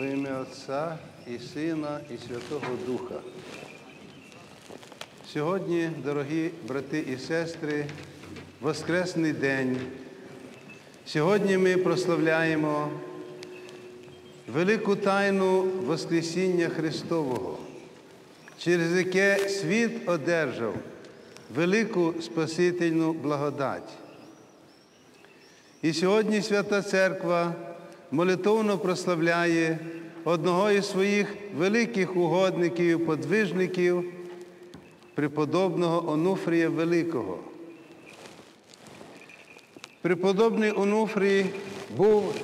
Во ім'я Отця і Сина, і Святого Духа. Сьогодні, дорогі брати і сестри, Воскресний день. Сьогодні ми прославляємо велику тайну Воскресіння Христового, через яке світ одержав велику Спасительну благодать. І сьогодні Свята Церква молитовно прославляє одного із своїх великих угодників, подвижників, преподобного Онуфрія Великого. Преподобний Онуфрій був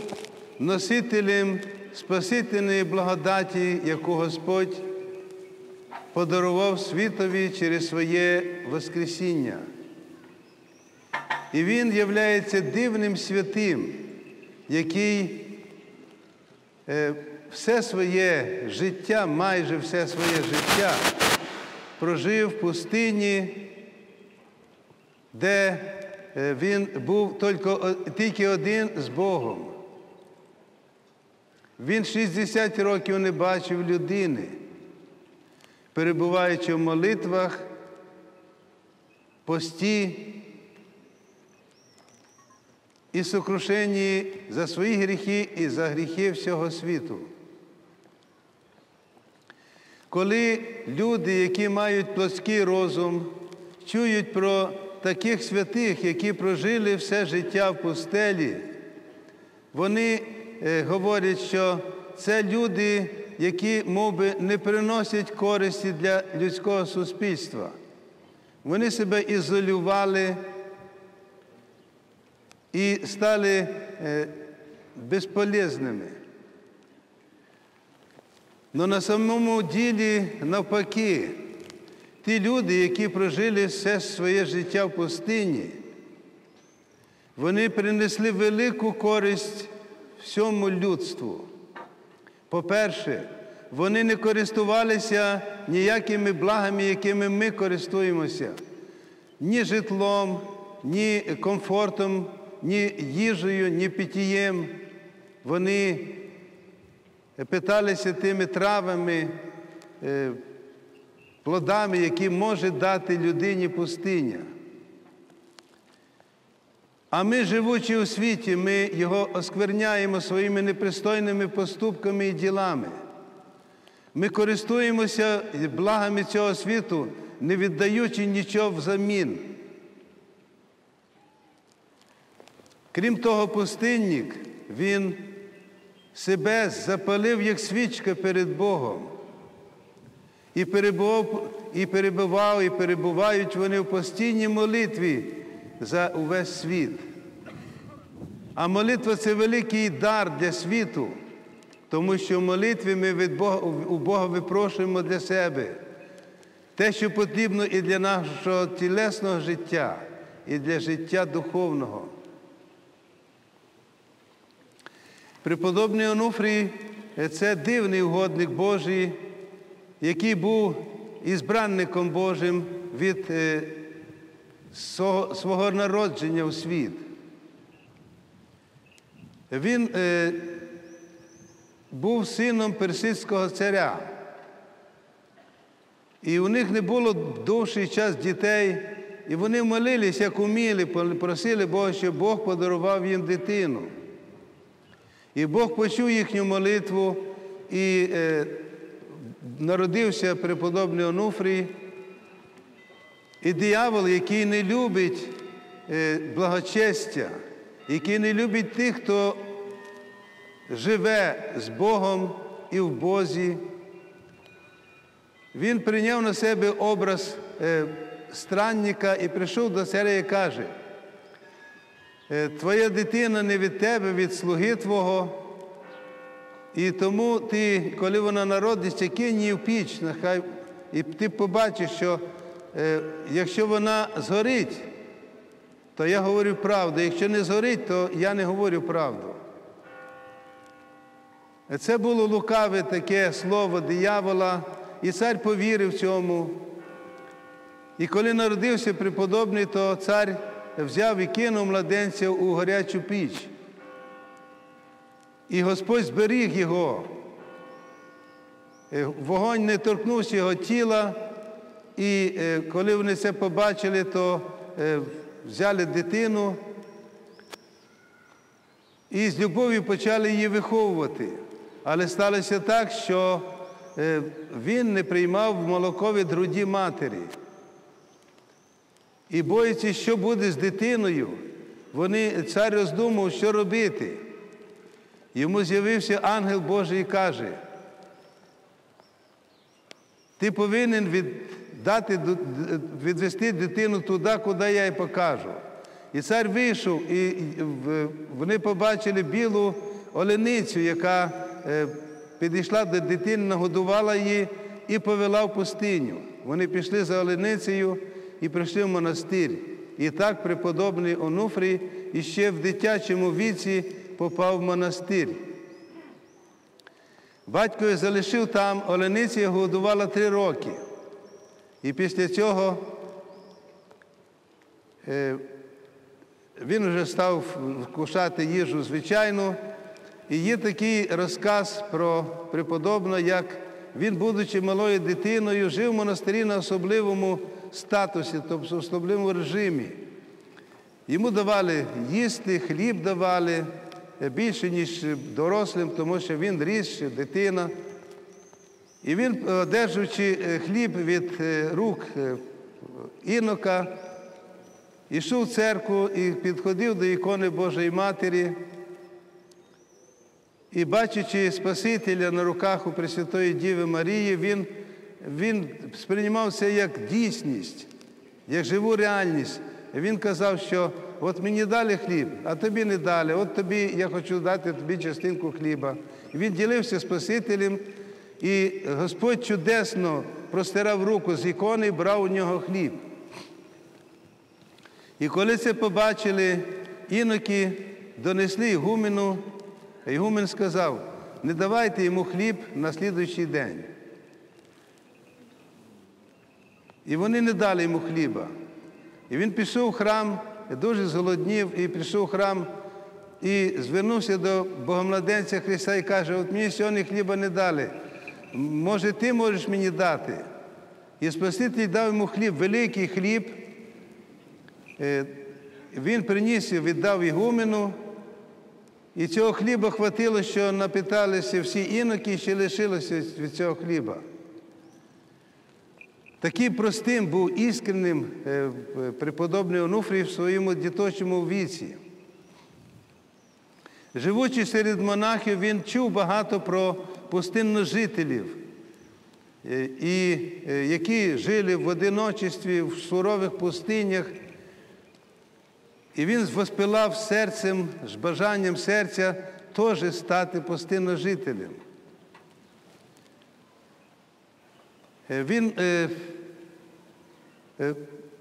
носителем Спасительної благодаті, яку Господь подарував світові через своє Воскресіння. І він являється дивним святим, який все своє життя, майже все своє життя прожив в пустині, де він був тільки один з Богом. Він 60 років не бачив людини, перебуваючи в молитвах, пості і сокрушенні за свої гріхи і за гріхи всього світу. Коли люди, які мають плоский розум, чують про таких святих, які прожили все життя в пустелі, вони говорять, що це люди, які, мов би, не приносять користі для людського суспільства. Вони себе ізолювали і стали безполезними. Но на самому ділі, навпаки, ті люди, які прожили все своє життя в пустині, вони принесли велику користь всьому людству. По-перше, вони не користувалися ніякими благами, якими ми користуємося, ні житлом, ні комфортом, ні їжею, ні питієм. Вони питалися тими травами, плодами, які може дати людині пустиня. А ми, живучи у світі, ми його оскверняємо своїми непристойними поступками і ділами. Ми користуємося благами цього світу, не віддаючи нічого взамін. Крім того, пустинник, він себе запалив як свічка перед Богом. І перебував, і перебував, і перебувають вони в постійній молитві за увесь світ. А молитва це великий дар для світу, тому що в молитві ми від Бога, у Бога випрошуємо для себе те, що потрібно і для нашого тілесного життя, і для життя духовного. Преподобний Онуфрій це дивний угодник Божий, який був ізбранником Божим від свого народження у світ. Він е, був сином персидського царя. І у них не було довший час дітей, і вони молились, як уміли, просили Бога, щоб Бог подарував їм дитину. І Бог почув їхню молитву, і е, народився преподобний Онуфрій. І диявол, який не любить благочестя, який не любить тих, хто живе з Богом і в Бозі, він прийняв на себе образ странника і прийшов до царя і каже, твоя дитина не від тебе, від слуги Твого, і тому ти, коли вона народиться, кинь її в піч, нехай, і ти побачиш, що якщо вона згорить, то я говорю правду. Якщо не згорить, то я не говорю правду. Це було лукаве таке слово диявола, і цар повірив цьому. І коли народився преподобний, то цар взяв і кинув младенця у гарячу піч. І Господь зберіг його Е, Вогонь не торкнувся його тіла, і е, коли вони це побачили, то е, взяли дитину і з любов'ю почали її виховувати. Але сталося так, що він не приймав молоко від груді матері. І боячись, що буде з дитиною, вони, цар роздумав, що робити. Йому з'явився ангел Божий і каже, ти повинен віддати, відвести дитину туди, куди я їй покажу. І цар вийшов, і вони побачили білу оленицю, яка е, підійшла до дитини, нагодувала її і повела в пустиню. Вони пішли за оленицею і прийшли в монастир. І так преподобний Онуфрій іще в дитячому віці попав в монастир. Батько залишив там, олениця його годувала три роки. І після цього е, він вже став вкушати їжу звичайну. І є такий розказ про преподобного, як він, будучи малою дитиною, жив в монастирі на особливому статусі, тобто в особливому режимі. Йому давали їсти, хліб давали більше, ніж дорослим, тому що він ріс, ще дитина. І він, одержуючи хліб від рук інока, йшов в церкву і підходив до ікони Божої Матері. І бачачи Спасителя на руках у Пресвятої Діви Марії, він він сприймав це як дійсність, як живу реальність. Він казав, що от мені дали хліб, а тобі не дали, от тобі я хочу дати тобі частинку хліба. Він ділився Спасителем, і Господь чудесно простирав руку з ікони і брав у нього хліб. І коли це побачили, іноки донесли Ігумену, Ігумен сказав, не давайте йому хліб на слідуючий день. І вони не дали йому хліба. І він пішов в храм, дуже зголоднів, і пішов в храм і звернувся до Богомладенця Христа і каже, от мені сьогодні хліба не дали. Може, ти можеш мені дати? І Спаситель дав йому хліб, великий хліб. Він приніс і віддав Ігумену, і цього хліба хватило, що напиталися всі іноки і ще лишилося від цього хліба. Таким простим був іскренним преподобний Онуфрій в своєму діточому віці. Живучи серед монахів, він чув багато про пустинножителів, і які жили в одиночестві, в сурових пустинях. І він воспилав серцем, з бажанням серця теж стати пустинножителем. Він е, е,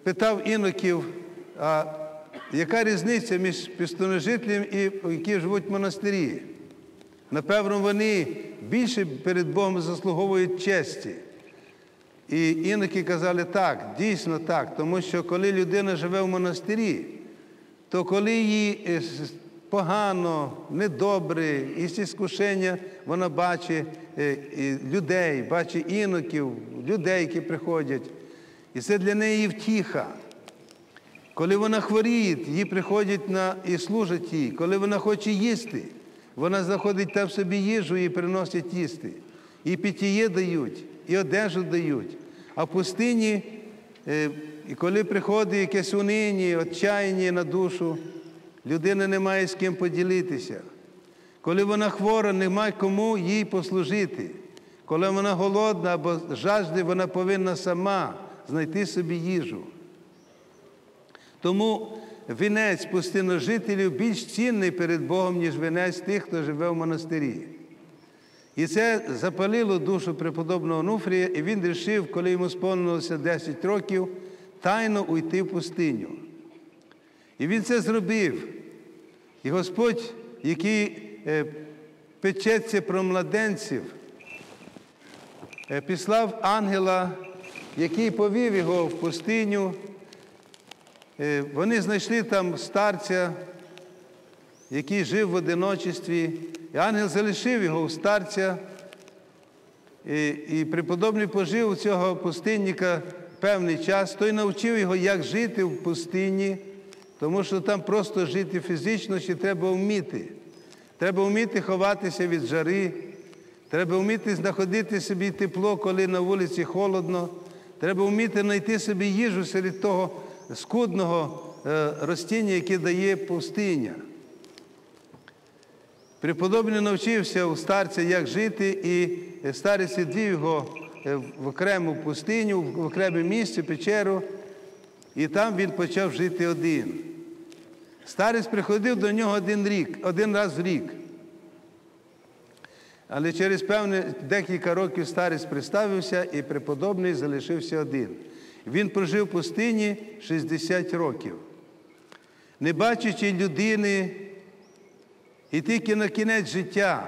питав іноків, а яка різниця між пустинножителем і які живуть в монастирі? Напевно, вони більше перед Богом заслуговують честі. І іноки казали так, дійсно так, тому що коли людина живе в монастирі, то коли їй погано, недобре, і ці скушення, вона бачить людей, бачить іноків, людей, які приходять. І це для неї втіха. Коли вона хворіє, їй приходять на, і служать їй. Коли вона хоче їсти, вона знаходить там собі їжу і приносять їсти. І питіє дають, і одежу дають. А в пустині і коли приходить якесь унині, отчаяння на душу, людина не має з ким поділитися. Коли вона хвора, немає кому їй послужити. Коли вона голодна або жажде, вона повинна сама знайти собі їжу. Тому вінець пустиножителів більш цінний перед Богом, ніж вінець тих, хто живе в монастирі. І це запалило душу преподобного Нуфрія, і він вирішив, коли йому сповнилося 10 років, тайно уйти в пустиню. І він це зробив. І Господь, який печеться про младенців, післав ангела, який повів його в пустиню. Вони знайшли там старця, який жив в одиночестві. І ангел залишив його у старця І, і преподобний пожив цього пустинника певний час, той навчив його, як жити в пустині, тому що там просто жити фізично ще треба вміти. Треба вміти ховатися від жари, треба вміти знаходити собі тепло, коли на вулиці холодно. Треба вміти знайти собі їжу серед того скудного е, ростіння, яке дає пустиня. Преподобний навчився у старця, як жити, і старець відвів його е, в окрему пустиню, в окреме місце, печеру, і там він почав жити один. Старець приходив до нього один рік, один раз в рік. Але через певне декілька років старець приставився і преподобний залишився один. Він прожив в пустині 60 років, не бачачи людини, і тільки на кінець життя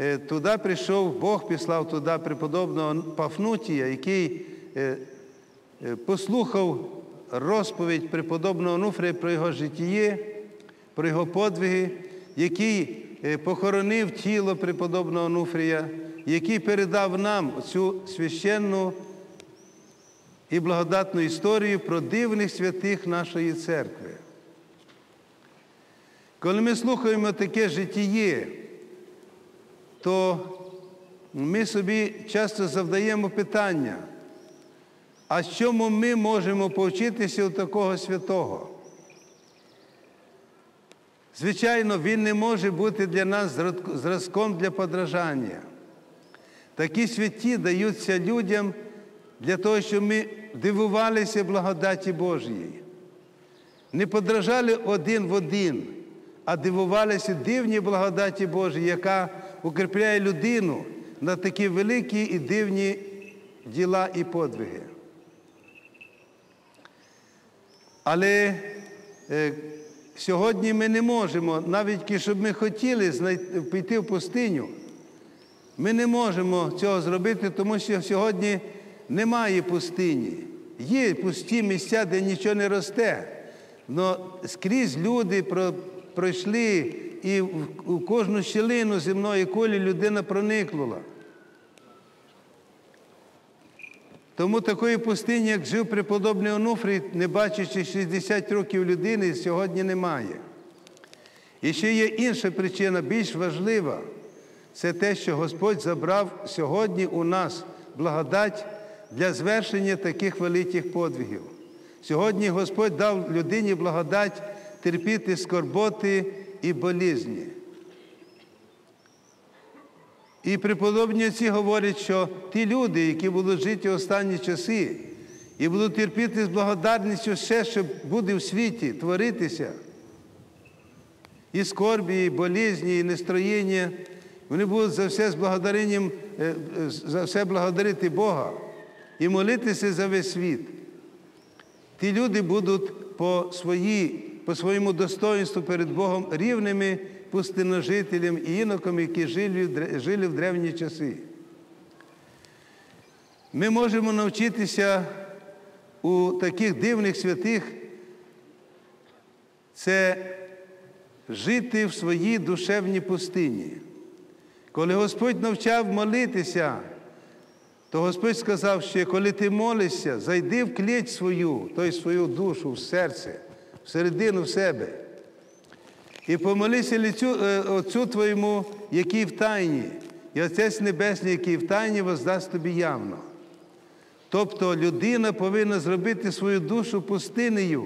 е, туди прийшов Бог, післав туди преподобного Пафнутія, який е, е, послухав розповідь преподобного Нуфрія про його життєє, про його подвиги, який похоронив тіло преподобного Нуфрія, який передав нам цю священну і благодатну історію про дивних святих нашої церкви. Коли ми слухаємо таке життєє, то ми собі часто завдаємо питання, а чому ми можемо повчитися у такого святого? Звичайно, він не може бути для нас зразком для подражання. Такі святі даються людям для того, щоб ми дивувалися благодаті Божої. Не подражали один в один, а дивувалися дивній благодаті Божій, яка укріпляє людину на такі великі і дивні діла і подвиги. Але е, сьогодні ми не можемо, навіть щоб ми хотіли піти в пустиню, ми не можемо цього зробити, тому що сьогодні немає пустині. Є пусті місця, де нічого не росте. Але скрізь люди пройшли і у кожну щілину земної колі людина проникнула. Тому такої пустині, як жив преподобний Онуфрій, не бачачи 60 років людини, сьогодні немає. І ще є інша причина, більш важлива, це те, що Господь забрав сьогодні у нас благодать для звершення таких великих подвигів. Сьогодні Господь дав людині благодать терпіти скорботи і болізні. І преподобні отці говорять, що ті люди, які будуть жити останні часи і будуть терпіти з благодарністю все, що буде в світі творитися, і скорбі, і болізні, і нестроєння, вони будуть за все з благодаренням, е, за все благодарити Бога і молитися за весь світ. Ті люди будуть по, свої, по своєму достоинству перед Богом рівними пустиножителям і інокам, які жили, в древні часи. Ми можемо навчитися у таких дивних святих це жити в своїй душевній пустині. Коли Господь навчав молитися, то Господь сказав, що коли ти молишся, зайди в кліть свою, тобто свою душу, в серце, всередину в себе. І помолися лицю, е, Отцю Твоєму, який в тайні, і Отець Небесний, який в тайні воздасть тобі явно. Тобто людина повинна зробити свою душу пустинею,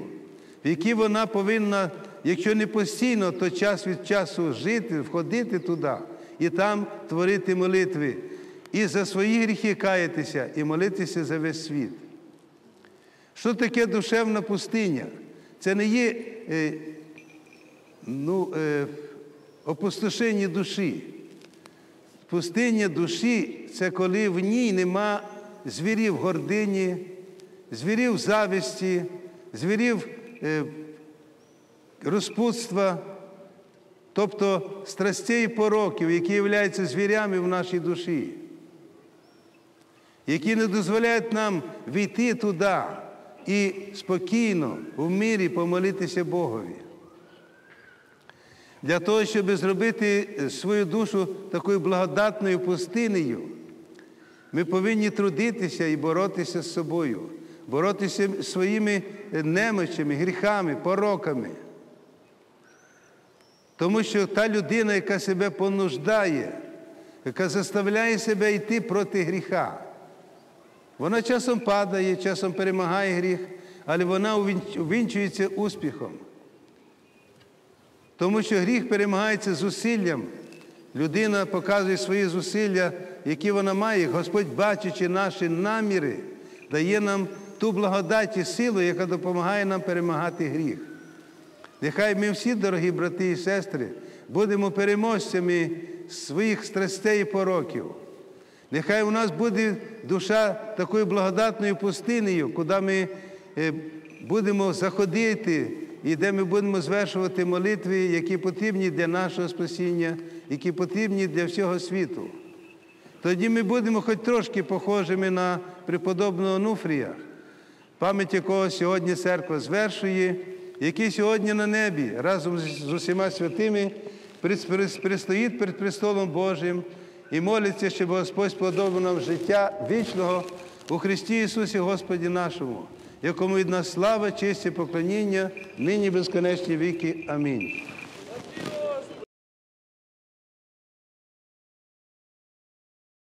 в якій вона повинна, якщо не постійно, то час від часу жити, входити туди і там творити молитви і за свої гріхи каятися, і молитися за весь світ. Що таке душевна пустиня? Це не є е, ну, е, опустошення душі. Пустиня душі це коли в ній нема звірів гордині, звірів зависті, звірів е, розпутства, тобто страстей і пороків, які являються звірями в нашій душі які не дозволяють нам війти туди і спокійно, в мирі помолитися Богові. Для того, щоб зробити свою душу такою благодатною пустинею, ми повинні трудитися і боротися з собою, боротися своїми немочами, гріхами, пороками. Тому що та людина, яка себе понуждає, яка заставляє себе йти проти гріха, вона часом падає, часом перемагає гріх, але вона увінчується успіхом. Тому що гріх перемагається зусиллям. Людина показує свої зусилля, які вона має. Господь, бачачи наші наміри, дає нам ту благодать і силу, яка допомагає нам перемагати гріх. Нехай ми всі, дорогі брати і сестри, будемо переможцями своїх страстей і пороків. Нехай у нас буде душа такою благодатною пустинею, куди ми будемо заходити і де ми будемо звершувати молитви, які потрібні для нашого спасіння, які потрібні для всього світу. Тоді ми будемо хоч трошки похожими на преподобного Онуфрія, пам'ять якого сьогодні церква звершує, який сьогодні на небі разом з усіма святими пристоїть перед престолом Божим і молиться, щоб Господь сподобав нам життя вічного у Христі Ісусі Господі нашому, якому від нас слава, честь і поклоніння, нині безконечні віки. Амінь.